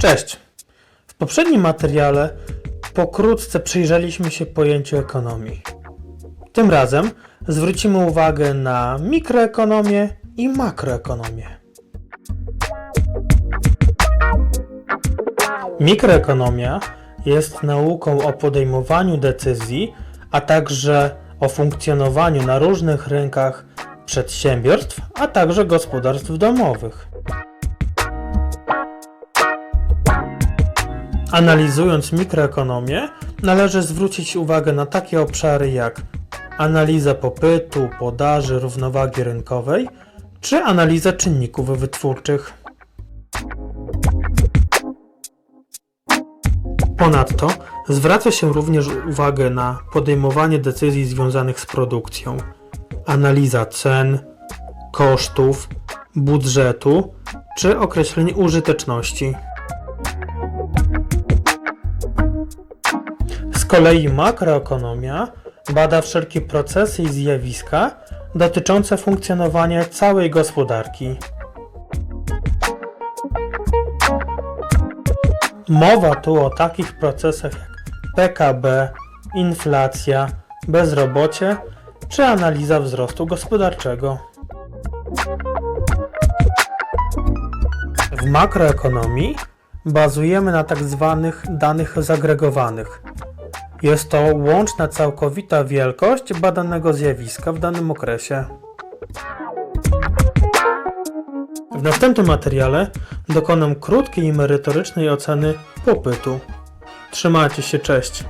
Cześć! W poprzednim materiale pokrótce przyjrzeliśmy się pojęciu ekonomii. Tym razem zwrócimy uwagę na mikroekonomię i makroekonomię. Mikroekonomia jest nauką o podejmowaniu decyzji, a także o funkcjonowaniu na różnych rynkach przedsiębiorstw, a także gospodarstw domowych. Analizując mikroekonomię, należy zwrócić uwagę na takie obszary jak analiza popytu, podaży, równowagi rynkowej czy analiza czynników wytwórczych. Ponadto zwraca się również uwagę na podejmowanie decyzji związanych z produkcją, analiza cen, kosztów, budżetu czy określenie użyteczności. Kolei makroekonomia bada wszelkie procesy i zjawiska dotyczące funkcjonowania całej gospodarki. Mowa tu o takich procesach jak PKB, inflacja, bezrobocie czy analiza wzrostu gospodarczego. W makroekonomii bazujemy na tak zwanych danych zagregowanych. Jest to łączna całkowita wielkość badanego zjawiska w danym okresie. W następnym materiale dokonam krótkiej i merytorycznej oceny popytu. Trzymajcie się, cześć!